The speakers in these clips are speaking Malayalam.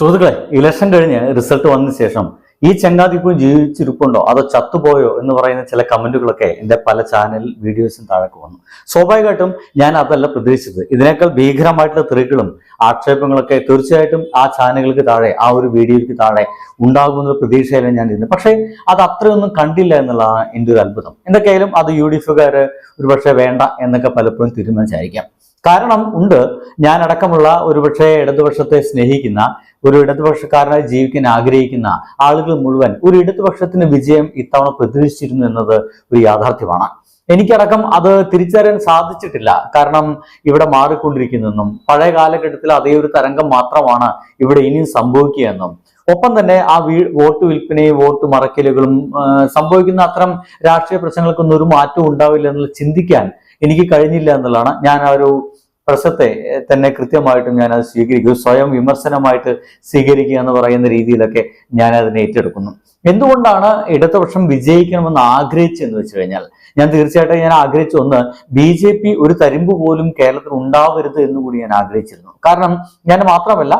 സുഹൃത്തുക്കളെ ഇലക്ഷൻ കഴിഞ്ഞ് റിസൾട്ട് വന്നതിന് ശേഷം ഈ ചങ്ങാതി ഇപ്പോൾ ജീവിച്ചിരിപ്പുണ്ടോ? അതോ ചത്തുപോയോ എന്ന് പറയുന്ന ചില കമന്റുകളൊക്കെ എന്റെ പല ചാനൽ വീഡിയോസും താഴെ വന്നു. സ്വാഭാവികമായിട്ടും ഞാൻ അതല്ല പ്രതീക്ഷിച്ചത്. ഇതിനേക്കാൾ ഭീകരമായിട്ടുള്ള തെറികളും ആക്ഷേപങ്ങളൊക്കെ തീർച്ചയായിട്ടും ആ ചാനലുകൾക്ക് താഴെ ആ ഒരു വീഡിയോയ്ക്ക് താഴെ ഉണ്ടാകുമെന്ന പ്രതീക്ഷയിലാണ് ഞാൻ ഇരുന്നത്. പക്ഷേ അത് അത്രയൊന്നും കണ്ടില്ല എന്നുള്ളതാണ് എന്റെ ഒരു അത്ഭുതം. എന്തൊക്കെയായാലും അത് യു ഡി എഫുകാര് ഒരുപക്ഷെ വേണ്ട എന്നൊക്കെ പലപ്പോഴും തീരുമാനിച്ചായിരിക്കാം. കാരണം ഉണ്ട്. ഞാനടക്കമുള്ള ഒരുപക്ഷെ ഇടതുപക്ഷത്തെ സ്നേഹിക്കുന്ന ഒരു ഇടതുപക്ഷക്കാരനായി ജീവിക്കാൻ ആഗ്രഹിക്കുന്ന ആളുകൾ മുഴുവൻ ഒരു ഇടതുപക്ഷത്തിന് വിജയം ഇത്തവണ പ്രതീക്ഷിച്ചിരുന്നു എന്നത് ഒരു യാഥാർത്ഥ്യമാണ്. എനിക്കടക്കം അത് തിരിച്ചറിയാൻ സാധിച്ചിട്ടില്ല. കാരണം ഇവിടെ മാറിക്കൊണ്ടിരിക്കുന്നെന്നും പഴയ കാലഘട്ടത്തിൽ അതേ ഒരു തരംഗം മാത്രമാണ് ഇവിടെ ഇനിയും സംഭവിക്കുക എന്നും ഒപ്പം തന്നെ ആ വീ വോട്ട് വിൽപ്പനയും വോട്ട് മറക്കലുകളും സംഭവിക്കുന്ന അത്തരം രാഷ്ട്രീയ പ്രശ്നങ്ങൾക്കൊന്നും ഒരു മാറ്റവും ഉണ്ടാവില്ല എന്നുള്ള ചിന്തിക്കാൻ എനിക്ക് കഴിഞ്ഞില്ല എന്നുള്ളതാണ്. ഞാൻ ആ ഒരു പ്രശ്നത്തെ തന്നെ കൃത്യമായിട്ടും ഞാൻ അത് സ്വീകരിക്കും. സ്വയം വിമർശനമായിട്ട് സ്വീകരിക്കുക എന്ന് പറയുന്ന രീതിയിലൊക്കെ ഞാൻ അതിനെ ഏറ്റെടുക്കുന്നു. എന്തുകൊണ്ടാണ് ഇടതുപക്ഷം വിജയിക്കണമെന്ന് ആഗ്രഹിച്ചെന്ന് വെച്ച് കഴിഞ്ഞാൽ? ഞാൻ തീർച്ചയായിട്ടും ഞാൻ ആഗ്രഹിച്ച ഒന്ന് ബി ജെ പി ഒരു തരിമ്പ് പോലും കേരളത്തിൽ ഉണ്ടാവരുത് എന്ന് കൂടി ഞാൻ ആഗ്രഹിച്ചിരുന്നു. കാരണം ഞാൻ മാത്രമല്ല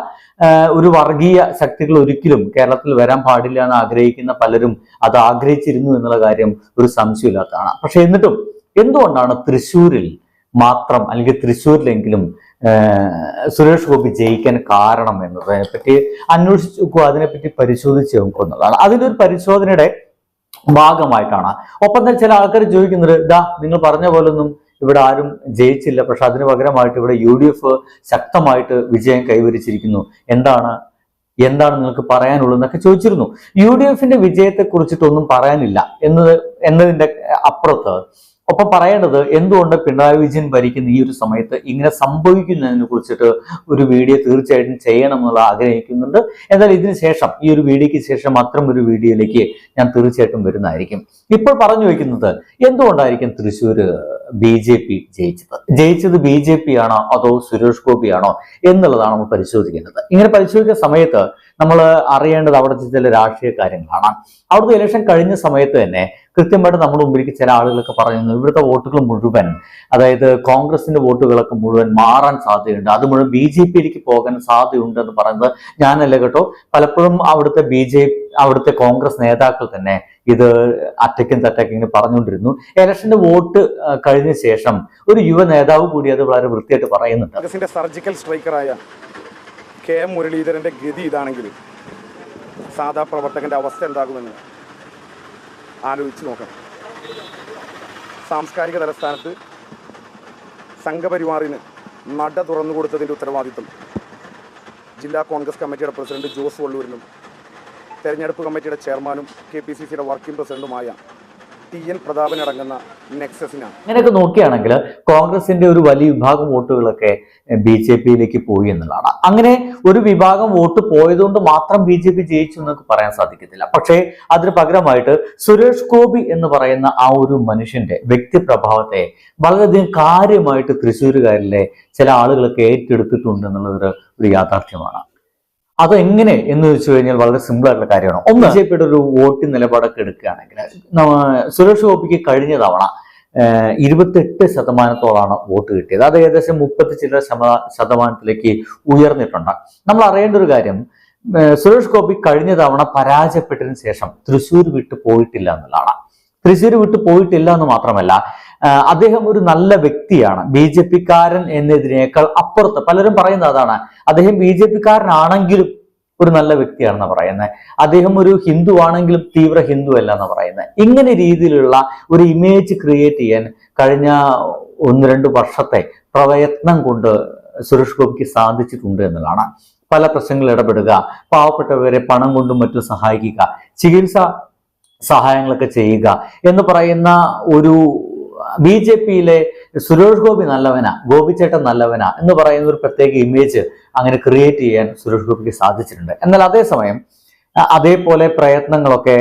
ഒരു വർഗീയ ശക്തികൾ ഒരിക്കലും കേരളത്തിൽ വരാൻ പാടില്ല എന്ന് ആഗ്രഹിക്കുന്ന പലരും അത് ആഗ്രഹിച്ചിരുന്നു എന്നുള്ള കാര്യം ഒരു സംശയമില്ലാത്തതാണ്. പക്ഷെ എന്നിട്ടും എന്തുകൊണ്ടാണ് തൃശ്ശൂരിൽ മാത്രം അല്ലെങ്കിൽ തൃശ്ശൂരിലെങ്കിലും സുരേഷ് ഗോപി ജയിക്കാൻ കാരണം എന്നതിനെ പറ്റി അന്വേഷിച്ച് നോക്കുക അതിനെപ്പറ്റി പരിശോധിച്ച് നോക്കുന്നതാണ് അതിന്റെ ഒരു പരിശോധനയുടെ ഭാഗമായിട്ടാണ് ഒപ്പം തന്നെ ചില ആൾക്കാർ ചോദിക്കുന്നത് ഇതാ നിങ്ങൾ പറഞ്ഞ പോലൊന്നും ഇവിടെ ആരും ജയിച്ചില്ല. പക്ഷെ അതിന് പകരമായിട്ട് ഇവിടെ യു ഡി എഫ് ശക്തമായിട്ട് വിജയം കൈവരിച്ചിരിക്കുന്നു. എന്താണ്? എന്താണ് നിങ്ങൾക്ക് പറയാനുള്ളതെന്നൊക്കെ ചോദിച്ചിരുന്നു. യു ഡി എഫിന്റെ വിജയത്തെ കുറിച്ചിട്ടൊന്നും പറയാനില്ല. എന്നത് എന്നതിന്റെ അപ്പുറത്ത് ഒപ്പം പറയേണ്ടത് എന്തുകൊണ്ട് പിണറായി വിജയൻ ഭരിക്കുന്ന ഈ ഒരു സമയത്ത് ഇങ്ങനെ സംഭവിക്കുന്നതിനെ കുറിച്ചിട്ട് ഒരു വീഡിയോ തീർച്ചയായിട്ടും ചെയ്യണം എന്നുള്ള ആഗ്രഹിക്കുന്നുണ്ട്. എന്നാൽ ഇതിന് ശേഷം ഈ ഒരു വീഡിയോയ്ക്ക് ശേഷം അത്തരം ഒരു വീഡിയോയിലേക്ക് ഞാൻ തീർച്ചയായിട്ടും വരുന്നതായിരിക്കും. ഇപ്പോൾ പറഞ്ഞു വെക്കുന്നത് എന്തുകൊണ്ടായിരിക്കും തൃശ്ശൂർ ബി ജെ പി ജയിച്ചത്? ജയിച്ചത് ബി ജെ പി ആണോ അതോ സുരേഷ് ഗോപി ആണോ എന്നുള്ളതാണ് നമ്മൾ പരിശോധിക്കേണ്ടത്. ഇങ്ങനെ പരിശോധിക്കുന്ന സമയത്ത് നമ്മൾ അറിയേണ്ടത് അവിടുത്തെ ചില രാഷ്ട്രീയ കാര്യങ്ങളാണ്. അവിടുത്തെ ഇലക്ഷൻ കഴിഞ്ഞ സമയത്ത് തന്നെ കൃത്യമായിട്ട് നമ്മുടെ മുമ്പിലേക്ക് ചില ആളുകളൊക്കെ പറയുന്നു ഇവിടുത്തെ വോട്ടുകൾ മുഴുവൻ അതായത് കോൺഗ്രസിന്റെ വോട്ടുകളൊക്കെ മുഴുവൻ മാറാൻ സാധ്യതയുണ്ട്. അത് മുഴുവൻ ബി ജെ പിയിലേക്ക് പോകാൻ സാധ്യതയുണ്ട് എന്ന് പറയുന്നത് ഞാനല്ല കേട്ടോ. പലപ്പോഴും അവിടുത്തെ ബി ജെ അവിടുത്തെ കോൺഗ്രസ് നേതാക്കൾ തന്നെ ഇത് അറ്റയ്ക്കും തറ്റയ്ക്കും ഇങ്ങനെ പറഞ്ഞുകൊണ്ടിരുന്നു. ഇലക്ഷന്റെ വോട്ട് കഴിഞ്ഞ ശേഷം ഒരു യുവ നേതാവ് കൂടി അത് വളരെ വൃത്തിയായിട്ട് പറയുന്നുണ്ട്. സർജിക്കൽ സ്ട്രൈക്കറായ കെ എം മുരളീധരന്റെ ഗതി ഇതാണെങ്കിൽ സാധാ പ്രവർത്തകന്റെ അവസ്ഥ എന്താകുമെന്ന് ആലോചിച്ച് നോക്കണം. സാംസ്കാരിക തലസ്ഥാനത്ത് സംഘപരിവാറിന് നട തുറന്നു കൊടുത്തതിന്റെ ഉത്തരവാദിത്വം ജില്ലാ കോൺഗ്രസ് കമ്മിറ്റിയുടെ പ്രസിഡന്റ് ജോസ് വള്ളൂരിനും തെരഞ്ഞെടുപ്പ് കമ്മിറ്റിയുടെ ചെയർമാനും കെ പി സി സിയുടെ വർക്കിംഗ് പ്രസിഡന്റുമായ ടി എൻ പ്രതാപൻ അടങ്ങുന്ന നെക്സസിനാണ്. അങ്ങനെയൊക്കെ നോക്കുകയാണെങ്കിൽ കോൺഗ്രസിന്റെ ഒരു വലിയ വിഭാഗം വോട്ടുകളൊക്കെ ബി ജെ പിയിലേക്ക് പോയി എന്നുള്ളതാണ്. അങ്ങനെ ഒരു വിഭാഗം വോട്ട് പോയതുകൊണ്ട് മാത്രം ബി ജെ പി ജയിച്ചു എന്നൊക്കെ പറയാൻ സാധിക്കത്തില്ല. പക്ഷേ അതിന് പകരമായിട്ട് സുരേഷ് ഗോപി എന്ന് പറയുന്ന ആ ഒരു മനുഷ്യന്റെ വ്യക്തിപ്രഭാവത്തെ വളരെയധികം കാര്യമായിട്ട് തൃശ്ശൂരുകാരിലെ ചില ആളുകളൊക്കെ ഏറ്റെടുത്തിട്ടുണ്ട് എന്നുള്ളത് ഒരു യാഥാർത്ഥ്യമാണ്. അതെങ്ങനെ എന്ന് വെച്ച് കഴിഞ്ഞാൽ വളരെ സിമ്പിൾ ആയിട്ടുള്ള കാര്യമാണ്. ഒന്ന് ബി ഒരു വോട്ട് നിലപാടൊക്കെ എടുക്കുകയാണെങ്കിൽ സുരേഷ് ഗോപിക്ക് കഴിഞ്ഞ തവണ ഇരുപത്തെട്ട് ശതമാനത്തോളാണ് വോട്ട് കിട്ടിയത്. അത് ഏകദേശം മുപ്പത്തി ചില ശത- ശതമാനത്തിലേക്ക് ഉയർന്നിട്ടുണ്ട്. നമ്മൾ അറിയേണ്ട ഒരു കാര്യം സുരേഷ് ഗോപി കഴിഞ്ഞ തവണ പരാജയപ്പെട്ടതിന് ശേഷം തൃശ്ശൂർ വിട്ടു പോയിട്ടില്ല എന്നുള്ളതാണ്. തൃശ്ശൂർ വിട്ടു പോയിട്ടില്ല എന്ന് മാത്രമല്ല അദ്ദേഹം ഒരു നല്ല വ്യക്തിയാണ്. ബി ജെ പിക്കാരൻ എന്നതിനേക്കാൾ അപ്പുറത്ത് പലരും പറയുന്നത് അതാണ് അദ്ദേഹം ബി ജെ പിക്കാരനാണെങ്കിലും ഒരു നല്ല വ്യക്തിയാണെന്ന് പറയുന്നത് അദ്ദേഹം ഒരു ഹിന്ദു ആണെങ്കിലും തീവ്ര ഹിന്ദു അല്ല എന്ന് പറയുന്നത് ഇങ്ങനെ രീതിയിലുള്ള ഒരു ഇമേജ് ക്രിയേറ്റ് ചെയ്യാൻ കഴിഞ്ഞ ഒന്ന് രണ്ട് വർഷത്തെ പ്രയത്നം കൊണ്ട് സുരേഷ് ഗോപിക്ക് സാധിച്ചിട്ടുണ്ട് എന്നുള്ളതാണ്. പല പ്രശ്നങ്ങളിൽ ഇടപെടുക പാവപ്പെട്ടവരെ പണം കൊണ്ടും മറ്റും സഹായിക്കുക ചികിത്സ സഹായങ്ങളൊക്കെ ചെയ്യുക എന്ന് പറയുന്ന ഒരു ബി ജെ പിയിലെ സുരേഷ് ഗോപി നല്ലവനാ ഗോപിച്ചേട്ടൻ നല്ലവനാ എന്ന് പറയുന്ന ഒരു പ്രത്യേക ഇമേജ് അങ്ങനെ ക്രിയേറ്റ് ചെയ്യാൻ സുരേഷ് ഗോപിക്ക് സാധിച്ചിട്ടുണ്ട്. എന്നാൽ അതേസമയം അതേപോലെ പ്രയത്നങ്ങളൊക്കെ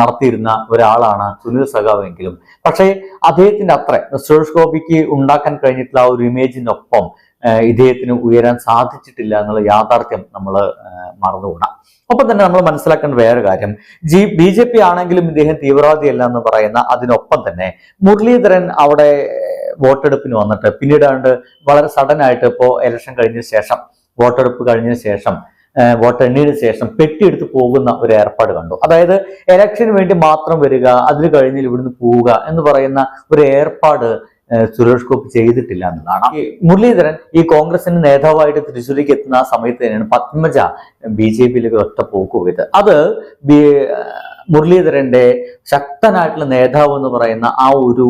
നടത്തിയിരുന്ന ഒരാളാണ് സുനിൽ സഖാവെങ്കിലും. പക്ഷേ അദ്ദേഹത്തിന്റെ അത്ര സുരേഷ് ഗോപിക്ക് ഉണ്ടാക്കാൻ കഴിഞ്ഞിട്ടുള്ള ആ ഒരു ഇമേജിനൊപ്പം ഇദ്ദേഹത്തിന് ഉയരാൻ സാധിച്ചിട്ടില്ല എന്നുള്ള യാഥാർത്ഥ്യം നമ്മൾ മറന്നുകൂടാം ഒപ്പം തന്നെ നമ്മൾ മനസ്സിലാക്കേണ്ട വേറെ കാര്യം. ജി ബി ജെ പി ആണെങ്കിലും ഇദ്ദേഹം തീവ്രവാദിയല്ല എന്ന് പറയുന്ന അതിനൊപ്പം തന്നെ മുരളീധരൻ അവിടെ വോട്ടെടുപ്പിന് വന്നിട്ട് പിന്നീടാണ്ട് വളരെ സഡൻ ആയിട്ട് ഇപ്പോൾ ഇലക്ഷൻ കഴിഞ്ഞ ശേഷം വോട്ടെടുപ്പ് കഴിഞ്ഞ ശേഷം വോട്ട് വോട്ടെണ്ണിയതിനു ശേഷം പെട്ടിയെടുത്ത് പോകുന്ന ഒരു ഏർപ്പാട് കണ്ടു. അതായത് ഇലക്ഷന് വേണ്ടി മാത്രം വരിക അതിന് കഴിഞ്ഞാൽ ഇവിടുന്ന് പോവുക എന്ന് പറയുന്ന ഒരു ഏർപ്പാട് സുരേഷ് ഗോപി ചെയ്തിട്ടില്ല എന്നതാണ് മുരളീധരൻ ഈ കോൺഗ്രസിന്റെ നേതാവായിട്ട് തൃശ്ശൂരിലേക്ക് എത്തുന്ന ആ സമയത്ത് തന്നെയാണ് പത്മജ ബി ജെ പിയിലേക്ക് ഒറ്റ പോക്ക് പോയത്. അത് മുരളീധരന്റെ ശക്തനായിട്ടുള്ള നേതാവ് എന്ന് പറയുന്ന ആ ഒരു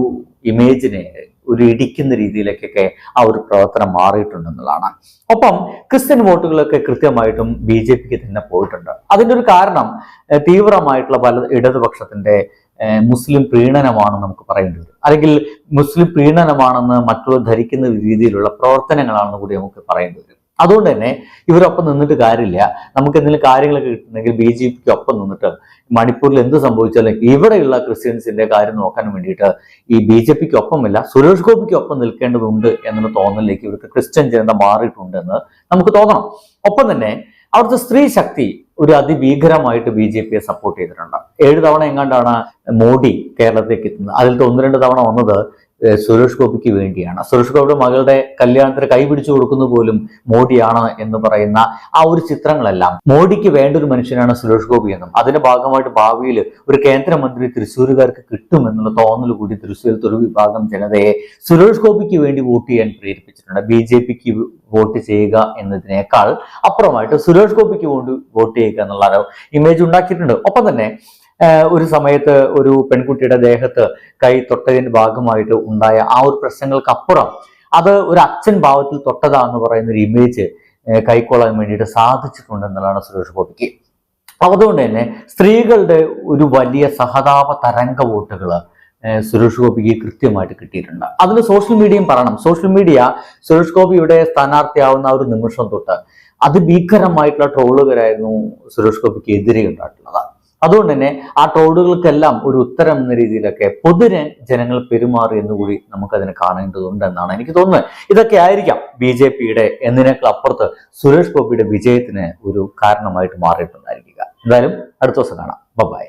ഇമേജിനെ ഒരു ഇടിക്കുന്ന രീതിയിലേക്കൊക്കെ ആ ഒരു പ്രവർത്തനം മാറിയിട്ടുണ്ടെന്നുള്ളതാണ് ഒപ്പം ക്രിസ്ത്യൻ വോട്ടുകളൊക്കെ കൃത്യമായിട്ടും ബി ജെ പിക്ക് തന്നെ പോയിട്ടുണ്ട്. അതിന്റെ ഒരു കാരണം തീവ്രമായിട്ടുള്ള പല ഇടതുപക്ഷത്തിന്റെ മുസ്ലിം പ്രീണനമാണെന്ന് നമുക്ക് പറയേണ്ടി വരും. അല്ലെങ്കിൽ മുസ്ലിം പ്രീണനമാണെന്ന് മറ്റുള്ളവർ ധരിക്കുന്ന രീതിയിലുള്ള പ്രവർത്തനങ്ങളാണെന്ന് കൂടി നമുക്ക് പറയേണ്ടി വരും. അതുകൊണ്ട് തന്നെ ഇവരൊപ്പം നിന്നിട്ട് കാര്യമില്ല. നമുക്ക് എന്തെങ്കിലും കാര്യങ്ങളൊക്കെ കിട്ടുന്നെങ്കിൽ ബി ജെ പിക്ക് ഒപ്പം നിന്നിട്ട് മണിപ്പൂരിൽ എന്ത് സംഭവിച്ചാലും ഇവിടെയുള്ള ക്രിസ്ത്യൻസിന്റെ കാര്യം നോക്കാൻ വേണ്ടിയിട്ട് ഈ ബി ജെ പിക്ക് ഒപ്പമില്ല സുരേഷ് ഗോപിക്ക് ഒപ്പം നിൽക്കേണ്ടതുണ്ട് എന്നുള്ള തോന്നലിലേക്ക് ഇവർക്ക് ക്രിസ്ത്യൻ ജനത മാറിയിട്ടുണ്ടെന്ന് നമുക്ക് തോന്നണം. ഒപ്പം തന്നെ അവിടുത്തെ സ്ത്രീ ശക്തി ഒരു അതിഭീകരമായിട്ട് ബി ജെ പിയെ സപ്പോർട്ട് ചെയ്തിട്ടുണ്ട്. ഏഴ് തവണ എങ്ങാണ്ടാണ് മോഡി കേരളത്തിലേക്ക് എത്തുന്നത്. അതിലത്തെ ഒന്ന് രണ്ട് തവണ വന്നത് സുരേഷ് ഗോപിക്ക് വേണ്ടിയാണ്. സുരേഷ് ഗോപിയുടെ മകളുടെ കല്യാണത്തിന് കൈപിടിച്ചു കൊടുക്കുന്ന പോലും മോഡിയാണ് എന്ന് പറയുന്ന ആ ഒരു ചിത്രങ്ങളെല്ലാം മോഡിക്ക് വേണ്ട ഒരു മനുഷ്യനാണ് സുരേഷ് ഗോപി എന്നും അതിന്റെ ഭാഗമായിട്ട് ഭാവിയിൽ ഒരു കേന്ദ്രമന്ത്രി തൃശ്ശൂരുകാർക്ക് കിട്ടും എന്നുള്ള തോന്നൽ കൂടി തൃശ്ശൂരിൽ ഒരു വിഭാഗം ജനതയെ സുരേഷ് ഗോപിക്ക് വേണ്ടി വോട്ട് ചെയ്യാൻ പ്രേരിപ്പിച്ചിട്ടുണ്ട്. ബി ജെ പിക്ക് വോട്ട് ചെയ്യുക എന്നതിനേക്കാൾ അപ്പുറമായിട്ട് സുരേഷ് ഗോപിക്ക് വേണ്ടി വോട്ട് ചെയ്യുക എന്നുള്ള ഒരു ഇമേജ് ഉണ്ടാക്കിയിട്ടുണ്ട്. ഒപ്പം തന്നെ ഒരു സമയത്ത് ഒരു പെൺകുട്ടിയുടെ ദേഹത്ത് കൈ തൊട്ടതിന്റെ ഭാഗമായിട്ട് ഉണ്ടായ ആ ഒരു പ്രശ്നങ്ങൾക്കപ്പുറം അത് ഒരു അച്ഛൻ ഭാവത്തിൽ തൊട്ടതാന്ന് പറയുന്ന ഒരു ഇമേജ് കൈക്കൊള്ളാൻ വേണ്ടിയിട്ട് സാധിച്ചിട്ടുണ്ട് എന്നുള്ളതാണ് സുരേഷ് ഗോപിക്ക്. അതുകൊണ്ട് തന്നെ സ്ത്രീകളുടെ ഒരു വലിയ സഹതാപ തരംഗ വോട്ടുകൾ സുരേഷ് ഗോപിക്ക് കൃത്യമായിട്ട് കിട്ടിയിട്ടുണ്ട്. അതിന് സോഷ്യൽ മീഡിയയും പറയണം. സോഷ്യൽ മീഡിയ സുരേഷ് ഗോപിയുടെ സ്ഥാനാർത്ഥിയാവുന്ന ഒരു നിമിഷം തൊട്ട് അതിഭീകരമായിട്ടുള്ള ട്രോളുകരായിരുന്നു സുരേഷ് ഗോപിക്ക് എതിരെ ഉണ്ടായിട്ടുള്ളത്. അതുകൊണ്ട് തന്നെ ആ ട്രോളുകൾക്കെല്ലാം ഒരു ഉത്തരം എന്ന രീതിയിലൊക്കെ പൊതുരെ ജനങ്ങൾ പെരുമാറി എന്നുകൂടി നമുക്കതിനെ കാണേണ്ടതുണ്ട് എന്നാണ് എനിക്ക് തോന്നുന്നത്. ഇതൊക്കെ ആയിരിക്കാം ബി ജെ പിയുടെ എന്നതിനേക്കാൾ അപ്പുറത്ത് സുരേഷ് ഗോപിയുടെ വിജയത്തിന് ഒരു കാരണമായിട്ട് മാറിയിട്ടുണ്ടായിരിക്കുക. എന്തായാലും അടുത്ത ദിവസം കാണാം. ബൈ